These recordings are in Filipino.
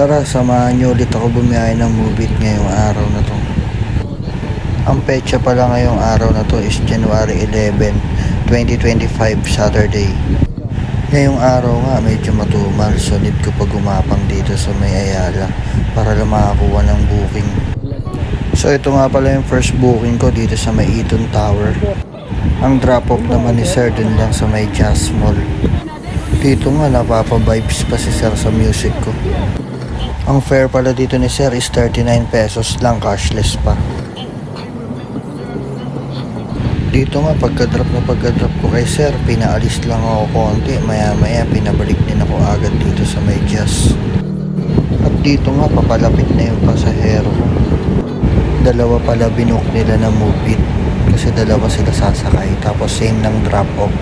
Tara, samahan niyo ulit ako bumiyahe ng Mubit ngayong araw na to. Ang petsa pala ngayong araw na to is January 11, 2025, Saturday. Ngayong araw nga medyo matumal, so need ko pa gumapang dito sa may Ayala para lang makakuha ng booking. So ito nga pala yung first booking ko dito sa may Eaton Tower. Ang drop-off naman ni Sir dun lang sa may Jazz Mall. Dito nga napapa-vibes pa si Sir sa music ko. Ang fare pala dito ni Sir is 39 pesos lang cashless pa. Dito nga pagka-drop na pagka-drop ko kay Sir, pinaalis lang ako konti. Maya maya pinabalik din ako agad dito sa may jazz. At dito nga papalapit na yung pasahero ko. Dalawa pala binook nila na move. Kasi dalawa sila sasakay. Tapos same ng drop off.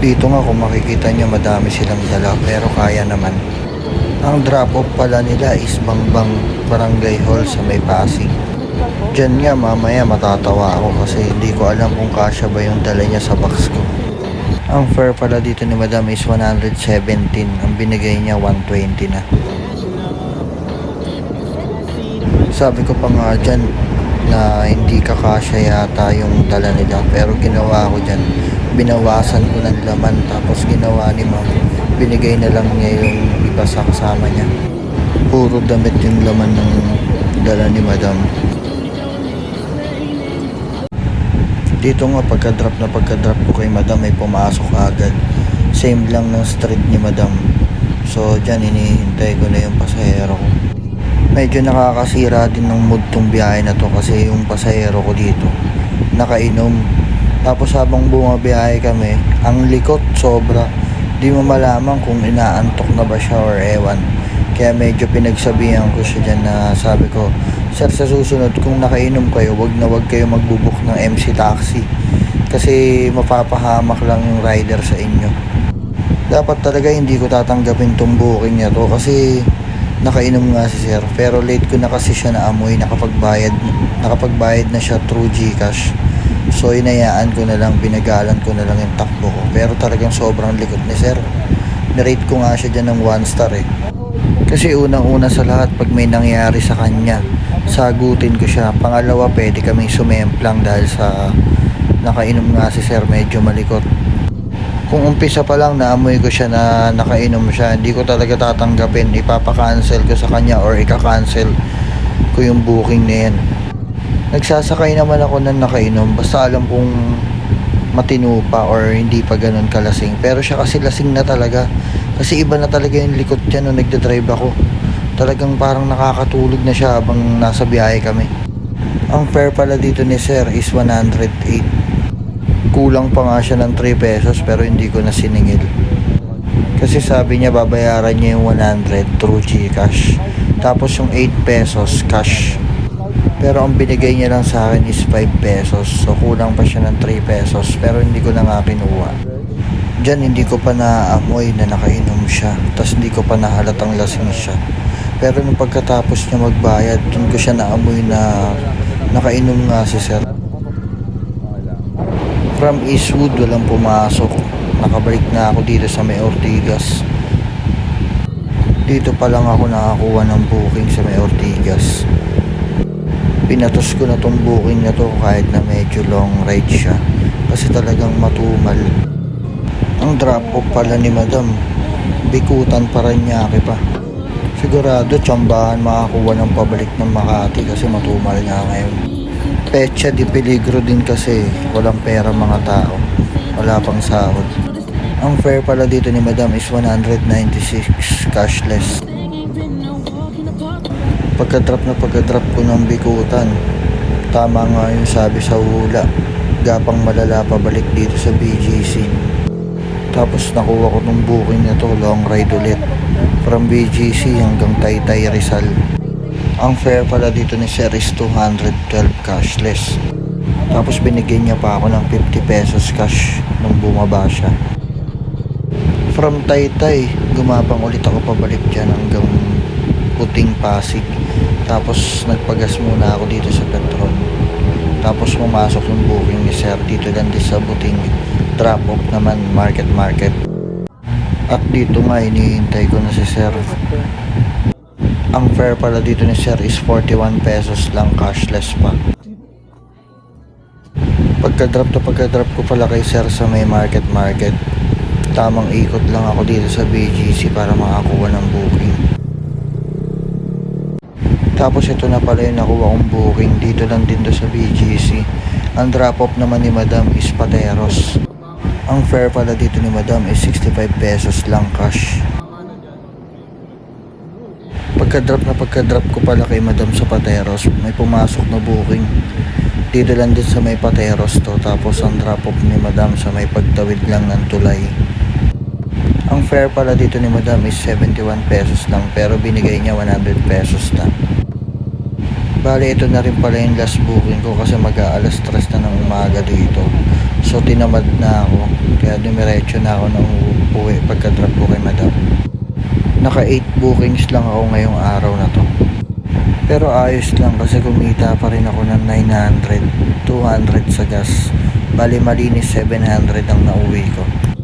Dito nga kung makikita nyo madami silang dala pero kaya naman. Ang drop off pala nila is Bangbang Barangay Hall sa may Pasig. Diyan nga mamaya matatawa ako kasi hindi ko alam kung kasya ba yung dala niya sa box ko. Ang fare pala dito ni Madam is 117. Ang binigay niya 120 na. Sabi ko pa nga dyan na hindi kakasya yata yung dala nila pero ginawa ko dyan binawasan ko ng laman tapos ginawa ni ma'am binigay na lang niya yung iba sa kasama niya puro damit yung laman ng dala ni madam. Dito nga pagka-drop na pagka-drop ko kay madam ay pumasok agad. Same lang ng street ni madam. So dyan hinihintay ko na yung pasahero ko. Medyo nakakasira din ng mood tong biyahe na to kasi yung pasahero ko dito nakainom. Tapos habang bumabiyahe kami ang likot sobra di mo malaman kung inaantok na ba siya or ewan. Kaya medyo pinagsabihan ko siya dyan na sabi ko sir sa susunod kung nakainom kayo wag na wag kayo magbubuk ng MC taxi. Kasi mapapahamak lang yung rider sa inyo. Dapat talaga hindi ko tatanggapin tong booking niya to kasi nakainom nga si sir. Pero late ko na kasi siya naamoy nakapagbayad nakapagbayad na siya through Gcash so inayaan ko na lang binagalan ko na lang yung takbo ko. Pero talagang sobrang likot ni sir. Nirate ko nga siya dyan ng 1 star eh. Kasi unang una sa lahat pag may nangyari sa kanya sagutin ko siya. Pangalawa pwede kaming sumemplang dahil sa nakainom nga si sir medyo malikot. Kung umpisa pa lang naamoy ko siya na nakainom siya, hindi ko talaga tatanggapin. Ipapa-cancel ko sa kanya or ika-cancel ko yung booking na yan. Nagsasakay naman ako ng nakainom, basta alam kong matino pa or hindi pa ganun kalasing. Pero siya kasi lasing na talaga. Kasi iba na talaga yung likot niya nung nagdadrive ako. Talagang parang nakakatulog na siya habang nasa biyahe kami. Ang fare pala dito ni Sir is 108 kulang pa nga siya ng 3 pesos pero hindi ko na siningil. Kasi sabi niya babayaran niya yung 100 through Gcash. Tapos yung 8 pesos cash. Pero ang binigay niya lang sa akin is 5 pesos. So kulang pa siya ng 3 pesos pero hindi ko na nga kinuha. Diyan hindi ko pa naaamoy na nakainom siya. Tapos hindi ko pa nahalatang lasing siya. Pero nung pagkatapos niya magbayad, dun ko siya naamoy na nakainom nga si Sir. From Eastwood, walang pumasok. Nakabalik na ako dito sa may Ortigas. Dito pa lang ako nakakuha ng booking sa may Ortigas. Pinatos ko na tong booking na to kahit na medyo long ride siya. Kasi talagang matumal. Ang drop off pala ni madam. Bikutan pa rin niya pa. Sigurado tsambahan makakuha ng pabalik ng Makati kasi matumal nga ngayon. Pecha di peligro din kasi walang pera mga tao. Wala pang sahod. Ang fare pala dito ni Madam is 196 cashless. Pagka-drop na pagka-drop ko ng bikutan, tama nga yung sabi sa hula. Gapang malala pabalik dito sa BGC. Tapos nakuha ko tong booking na to, long ride ulit. From BGC hanggang Taytay Rizal. Ang fare pala dito ni Sir is 212 cashless. Tapos binigyan niya pa ako ng 50 pesos cash nung bumaba siya. From Taytay, gumapang ulit ako pabalik dyan hanggang Puting Pasig. Tapos nagpagas muna ako dito sa Petron. Tapos pumasok yung booking ni Sir dito lang din sa Buting drop off naman market market. At dito nga hinihintay ko na si Sir. Ang fare pala dito ni sir is 41 pesos lang cashless pa. Pagka-drop na pagka-drop ko pala kay sir sa may market market. Tamang ikot lang ako dito sa BGC para makakuha ng booking. Tapos ito na pala yung nakuha kong booking dito lang din to sa BGC. Ang drop off naman ni Madam is Pateros. Ang fare pala dito ni Madam is 65 pesos lang cash. Pagka-drop na pagka-drop ko pala kay Madam sa Pateros, may pumasok na booking. Dito lang din sa may Pateros to, tapos ang drop off ni Madam sa may pagtawid lang ng tulay. Ang fare pala dito ni Madam is 71 pesos lang, pero binigay niya 100 pesos na. Bale, ito na rin pala yung last booking ko kasi mag-aalas stress na ng umaga dito. So, tinamad na ako. Kaya dumiretso na ako ng uwi pagka-drop ko kay Madam. Naka 8 bookings lang ako ngayong araw na to. Pero ayos lang kasi kumita pa rin ako ng 900, 200 sa gas. Bali malinis 700 ang nauwi ko.